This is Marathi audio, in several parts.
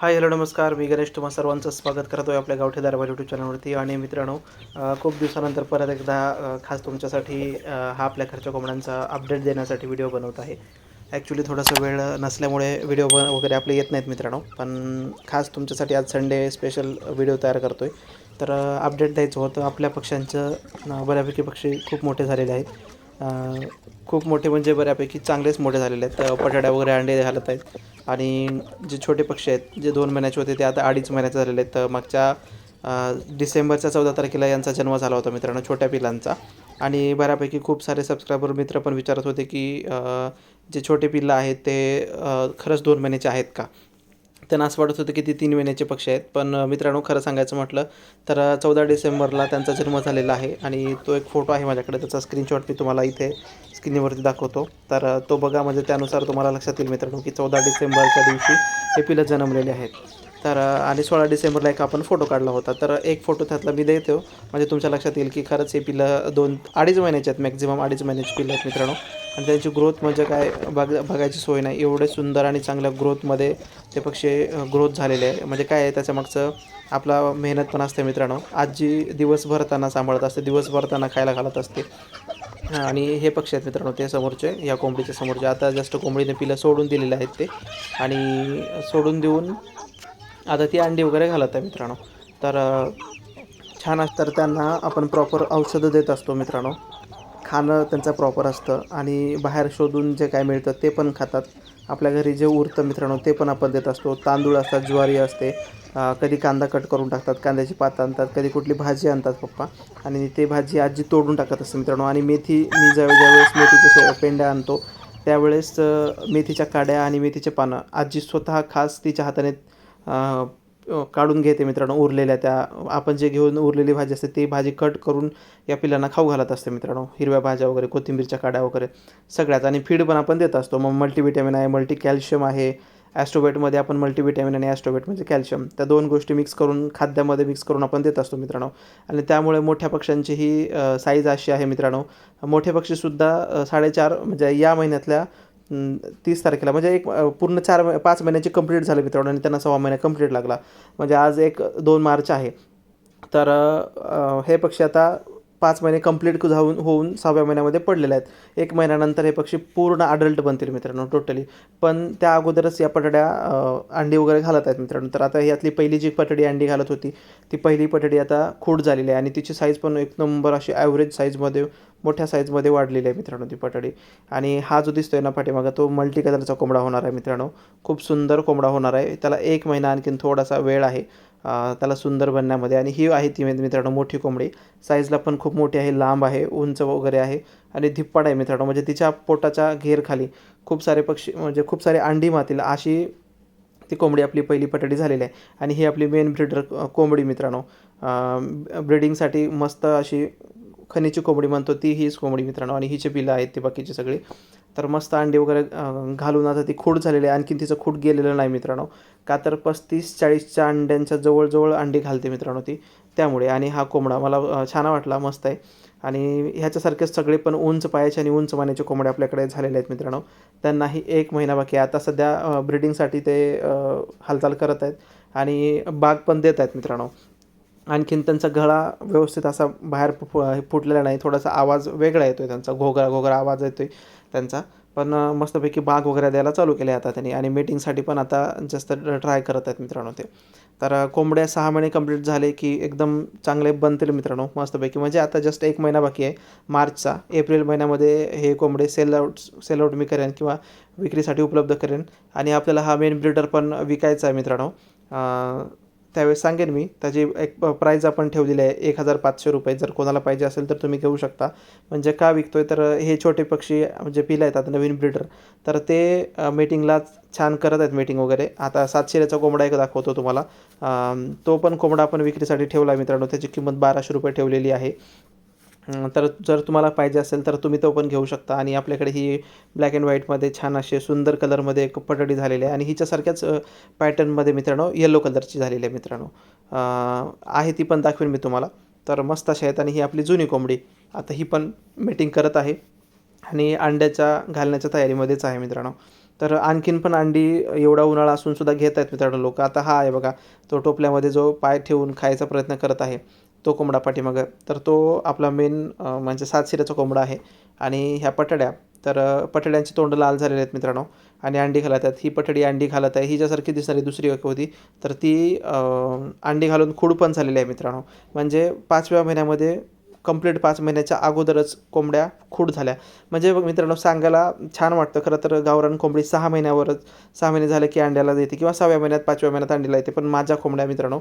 हाय हॅलो नमस्कार. मी गणेश. तुम्हा सर्वांचं स्वागत करतो आहे आपल्या गावठी दरबार यूट्यूब चॅनलवरती. आणि मित्रांनो खूप दिवसानंतर परत एकदा खास तुमच्यासाठी हा आपल्या घरच्या कोंबड्यांचा अपडेट देण्यासाठी व्हिडिओ बनवत आहे. ॲक्च्युली थोडासा वेळ नसल्यामुळे व्हिडिओ ब वगैरे आपले येत नाहीत मित्रांनो. पण खास तुमच्यासाठी आज संडे स्पेशल व्हिडिओ तयार करतो आहे तर अपडेट द्यायचं होतं. आपल्या पक्ष्यांचं बऱ्यापैकी पक्षी खूप मोठे झालेले आहेत. खूप मोठे म्हणजे बऱ्यापैकी चांगलेच मोठे झालेले आहेत. अ, वगैरे अंडे घालत आहेत. आणि जे छोटे पक्षी आहेत जे दोन महिन्याचे होते ते आता अडीच महिन्याचे झालेले आहेत. तर मागच्या डिसेंबरच्या चौदा तारखेला यांचा जन्म झाला होता मित्रांनो छोट्या पिलांचा आणि बऱ्यापैकी खूप सारे सबस्क्रायबर मित्र पण विचारत होते की जे छोटे पिल्लं आहेत ते खरंच दोन महिन्याचे आहेत का? त्यांना असं वाटत होतं की ते तीन महिन्याचे पक्षी आहेत. पण मित्रांनो खरं सांगायचं म्हटलं तर चौदा डिसेंबरला त्यांचा जन्म झालेला आहे आणि तो एक फोटो आहे माझ्याकडे. त्याचा स्क्रीनशॉट मी तुम्हाला इथे स्क्रीनवरती दाखवतो. तर तो बघा म्हणजे त्यानुसार तुम्हाला लक्षात येईल मित्रांनो की चौदा डिसेंबरच्या दिवशी हे पिलं जन्मलेले आहेत. तर आणि सोळा डिसेंबरला एक आपण फोटो काढला होता. तर एक फोटो त्यातला मी देतो. म्हणजे तुमच्या लक्षात येईल की खरंच हे पिलं दोन अडीच महिन्याचे आहेत मॅक्झिमम अडीच महिन्याची पिलं आहेत मित्रांनो. आणि त्यांची ग्रोथ म्हणजे काय? बघ बघायची सोय नाही. एवढे सुंदर आणि चांगल्या ग्रोथमध्ये ते पक्षी ग्रोथ झालेले आहे. म्हणजे काय आहे त्याच्यामागचं आपला मेहनत पण असते मित्रांनो. आजी दिवसभर त्यांना सांभाळत असते दिवसभर त्यांना खायला घालत असते. आणि हे पक्षी आहेत मित्रांनो ते समोरचे या कोंबडीच्या समोरचे. आता जस्ट कोंबडीने पिलं सोडून दिलेले आहेत ते. आणि सोडून देऊन आता ती अंडी वगैरे घालत आहे मित्रांनो. तर छान असतं तर त्यांना आपण प्रॉपर औषधं देत असतो मित्रांनो. खाणं त्यांचं प्रॉपर असतं आणि बाहेर शोधून जे काय मिळतं ते पण खातात. आपल्या घरी जे उरतं मित्रांनो ते पण आपण देत असतो. तांदूळ असतात ज्वारी असते. कधी कांदा कट करून टाकतात कांद्याची पात आणतात कधी कुठली भाजी आणतात पप्पा. आणि ते भाजी आजी तोडून टाकत असते मित्रांनो. आणि मेथी मी ज्या ज्यावेळेस मेथीच्या पेंड्या आणतो त्यावेळेस मेथीच्या काड्या आणि मेथीचे पानं आजी स्वतः खास तिच्या हाताने काढून घेते मित्रांनो उरलेल्या त्या. आपण जे घेऊन उरलेली भाजी असते ती भाजी कट करून या पिल्लांना खाऊ घालत असते मित्रांनो. हिरव्या भाज्या वगैरे कोथिंबीरच्या काड्या वगैरे सगळ्याच. आणि फीड पण आपण देत असतो. मग मल्टीविटॅमिन आहे मल्टी कॅल्शियम आहे. ॲस्ट्रोबेटमध्ये आपण मल्टीविटॅमिन आणि ॲस्ट्रोबेट म्हणजे कॅल्शियम त्या दोन गोष्टी मिक्स करून खाद्यामध्ये मिक्स करून आपण देत असतो मित्रांनो. आणि त्यामुळे मोठ्या पक्ष्यांची ही साईज अशी आहे मित्रांनो. मोठे पक्षीसुद्धा साडेचार म्हणजे या महिन्यातल्या तीस तारखेला. म्हणजे एक पूर्ण चार पाच महिन्याची कंप्लीट झाली मित्रांनो आणि त्यांना सव्वा महिना कंप्लीट लागला. म्हणजे आज एक दोन मार्च आहे. तर हे पक्षी आता पाच महिने कंप्लीट जाऊन होऊन सहाव्या महिन्यामध्ये पडलेले आहेत. एक महिन्यानंतर हे पक्षी पूर्ण अडल्ट बनतील मित्रांनो टोटली पण त्या अगोदरच या पटड्या अंडी वगैरे घालत आहेत मित्रांनो. तर आता यातली पहिली जी पटडी अंडी घालत होती ती पहिली पटडी आता खूट झालेली आहे आणि तिची साईज पण एक नंबर अशी ॲव्हरेज साईजमध्ये मोठ्या साईजमध्ये वाढलेली आहे मित्रांनो ती पटडी. आणि हा जो दिसतोय ना पाठीमागा तो मल्टी कलरचा कोंबडा होणार आहे मित्रांनो. खूप सुंदर कोंबडा होणार आहे. त्याला एक महिना आणखीन थोडासा वेळ आहे. त्याला सुंदर बनण्यामध्ये. आणि ही आहे ती मित्रांनो मोठी कोंबडी. साईजला पण खूप मोठी आहे लांब आहे उंच वगैरे आहे. आणि धिप्पाड आहे मित्रांनो म्हणजे तिच्या पोटाच्या घेरखाली खूप सारे पक्षी म्हणजे खूप सारे अंडी मातील अशी ती कोंबडी आपली पहिली पटडी झालेली आहे. आणि ही आपली मेन ब्रिडर कोंबडी मित्रांनो. ब्रिडिंगसाठी मस्त अशी खनिची कोंबडी म्हणतो ती हीच कोंबडी मित्रांनो. आणि हिचे पिलं आहेत ती बाकीची सगळी. तर मस्त अंडी वगैरे घालून आता ती खूट झालेली आहे. आणखीन तिचं खूट गेलेलं नाही मित्रांनो. का तर पस्तीस चाळीसच्या अंड्यांच्या जवळजवळ अंडी घालते मित्रांनो ती. त्यामुळे आणि हा कोंबडा मला छान वाटला मस्त आहे. आणि ह्याच्यासारखे सगळे पण उंच पायाचे आणि उंच मान्याचे कोंबडे आपल्याकडे झालेले आहेत मित्रांनो. त्यांनाही एक महिना बाकी आहे. आता सध्या ब्रिडिंगसाठी ते हालचाल करत आहेत. आणि बाग पण देत आहेत मित्रांनो. आणखीन त्यांचा गळा व्यवस्थित असा बाहेर फु फुटलेला नाही थोडासा आवाज वेगळा येतो आहे त्यांचा घोगरा घोगरा आवाज येतो आहे त्यांचा. पण मस्तपैकी बाग वगैरे द्यायला चालू केले आता त्यांनी आणि मीटिंगसाठी पण आता जास्त ट्राय करत आहेत मित्रांनो ते. तर कोंबड्या सहा महिने कंप्लीट झाले की एकदम चांगले बनतील मित्रांनो मस्तपैकी. म्हणजे आता जस्ट एक महिना बाकी आहे मार्चचा. एप्रिल महिन्यामध्ये हे कोंबडे सेल आउट सेल आउट मी करेन किंवा विक्रीसाठी उपलब्ध करेन. आणि आपल्याला हा मेन ब्रिडर पण विकायचा आहे मित्रांनो. त्यावेळेस सांगेन मी. त्याची एक प्राईज आपण ठेवलेली आहे. एक हजार पाचशे रुपये. जर कोणाला पाहिजे असेल तर तुम्ही घेऊ शकता. म्हणजे का विकतोय? तर हे छोटे पक्षी म्हणजे पिलं आहेत आता नवीन ब्रिडर तर ते मीटिंगला छान करत आहेत मीटिंग वगैरे. आता सातशेचा कोंबडा एक दाखवतो तुम्हाला. तो पण कोंबडा आपण विक्रीसाठी ठेवला आहे मित्रांनो. त्याची किंमत बाराशे रुपये ठेवलेली आहे. तर जर तुम्हाला पाहिजे असेल तर तुम्ही तो पण घेऊ शकता. आणि आपल्याकडे ही ब्लॅक अँड व्हाईटमध्ये छान असे सुंदर कलरमध्ये एक पटडी झालेली आहे. आणि हिच्यासारख्याच पॅटर्नमध्ये मित्रांनो येलो कलरची झालेली आहे मित्रांनो. आहे ती पण दाखवेन मी तुम्हाला. तर मस्त अशा आहेत. आणि ही आपली जुनी कोंबडी. आता ही पण मीटिंग करत आहे. आणि अंड्याच्या घालण्याच्या तयारीमध्येच आहे मित्रांनो. तर आणखीन पण अंडी एवढा उन्हाळा असून सुद्धा घेत आहेत मित्रांनो लोक. आता हा आहे बघा. तो टोपल्यामध्ये जो पाय ठेवून खायचा प्रयत्न करत आहे. तो कोंबडा पाठीमागं. तर तो आपला मेन म्हणजे सात शिऱ्याचा कोंबडा आहे. आणि ह्या पटड्या तर पटड्यांची तोंड लाल झालेले आहेत मित्रांनो. आणि अंडी घालत आहेत. ही पटडी अंडी घालत आहे. हिच्यासारखी दिसणारी दुसरी एक होती. तर ती अंडी घालून खूड पण झालेली आहे मित्रांनो. म्हणजे पाचव्या महिन्यामध्ये कंप्लीट पाच महिन्याच्या अगोदरच कोंबड्या खूड झाल्या. म्हणजे मित्रांनो सांगायला छान वाटतं. खरं तर गावरान कोंबडी सहा महिन्यावरच सहा महिने झाले की अंड्याला देते किंवा सहाव्या महिन्यात पाचव्या महिन्यात अंडीला येते पण माझ्या कोंबड्या मित्रांनो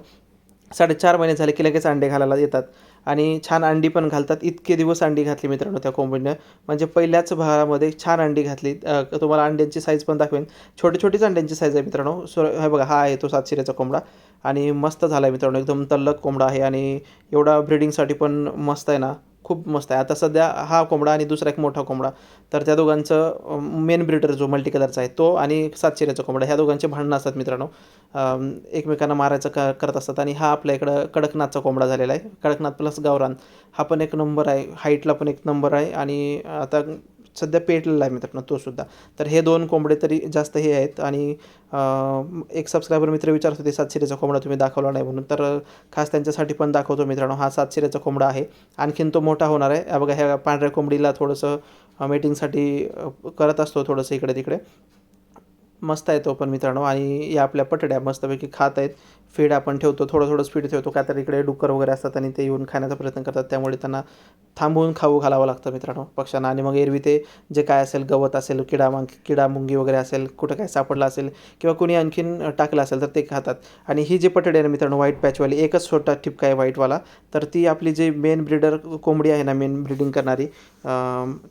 साडेचार महिने झाले की लगेच अंडे घालायला येतात. आणि छान अंडी पण घालतात. इतके दिवस अंडी घातली मित्रांनो त्या कोंबडीनं. म्हणजे पहिल्याच भारामध्ये छान अंडी घातली. तुम्हाला अंड्यांची साईज पण दाखवेन. छोटी छोटीच अंड्यांची साईज आहे मित्रांनो. सो हे बघा हा आहे तो सातशिऱ्याचा कोंबडा. आणि मस्त झाला आहे मित्रांनो. एकदम तल्लक कोंबडा आहे. आणि एवढा ब्रिडिंगसाठी पण मस्त आहे ना. खूप मस्त आहे. आता सध्या हा कोंबडा आणि दुसरा एक मोठा कोंबडा तर त्या दोघांचं मेन ब्रिडर जो मल्टी कलरचा आहे तो आणि सातशिऱ्याचा कोंबडा ह्या दोघांचे भांडणं असतात मित्रांनो. एकमेकांना मारायचं का करत असतात आणि हा आपल्या इकडं कडकनाथचा कोंबडा झालेला आहे. कडकनाथ प्लस गावरान. हा पण एक नंबर आहे. हाईटला पण एक नंबर आहे आणि आता सध्या पेटलेला आहे मित्रांनो तो सुद्धा. तर हे दोन कोंबडे तरी जास्त हे आहेत आणि एक सबस्क्रायबर मित्र विचारत होते सातशिऱ्याचा कोंबडा तुम्ही दाखवला नाही म्हणून. तर खास त्यांच्यासाठी पण दाखवतो मित्रांनो हा सातशिऱ्याचा कोंबडा आहे. आणखीन तो मोठा होणार आहे. बघा ह्या पांढऱ्या कोंबडीला थोडंसं मीटिंगसाठी करत असतो थोडंसं इकडे तिकडे मस्त आहे तो पण मित्रांनो. आणि या आपल्या पटड्या मस्तपैकी खात आहेत. फीड आपण ठेवतो थोडं थोडं स्पीड ठेवतो. का तर इकडे डुक्कर वगैरे असतात आणि ते येऊन खाण्याचा प्रयत्न करतात. त्यामुळे त्यांना थांबवून खाऊ घालावं लागतं मित्रांनो पक्ष्यांना. आणि मग एरवी ते जे काय असेल गवत असेल किडा मग किडा मुंगी वगैरे असेल कुठं काय सापडलं असेल किंवा कुणी आणखीन टाकलं असेल तर ते खातात. आणि ही जी पटडी आहे ना मित्रांनो व्हाईट पॅचवाली एकच छोटा ठिपका आहे व्हाईटवाला तर ती आपली जी मेन ब्रिडर कोंबडी आहे ना मेन ब्रिडिंग करणारी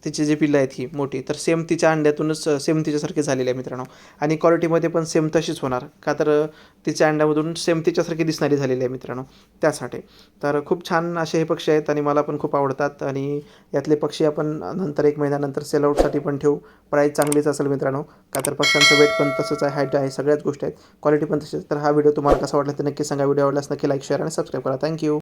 तिची जी पिल्लं आहेत ही मोठी तर सेम तिच्या अंड्यातूनच सेम तिच्यासारखी झालेली आहे मित्रांनो. आणि क्वालिटीमध्ये पण सेम तशीच होणार. का तर तिच्या अंड्यामधून सेमतीच्यासारखी दिसणारी झालेली आहे मित्रांनो त्यासाठी. तर खूप छान असे हे पक्षी आहेत आणि मला पण खूप आवडतात आणि यातले पक्षी आपण नंतर एक महिन्यानंतर सेलआउटसाठी पण ठेवू. प्राईस चांगलीच असेल मित्रांनो का तर पक्ष्यांचं वेट पण तसंच आहे हाईट आहे सगळ्याच गोष्टी आहेत. क्वालिटी पण तशीच तर हा व्हिडिओ तुम्हाला कसा वाटला तर नक्की सांगा. व्हिडिओ आवडल्यास नक्की लाईक शेअर आणि सबस्क्राईब करा. Thank you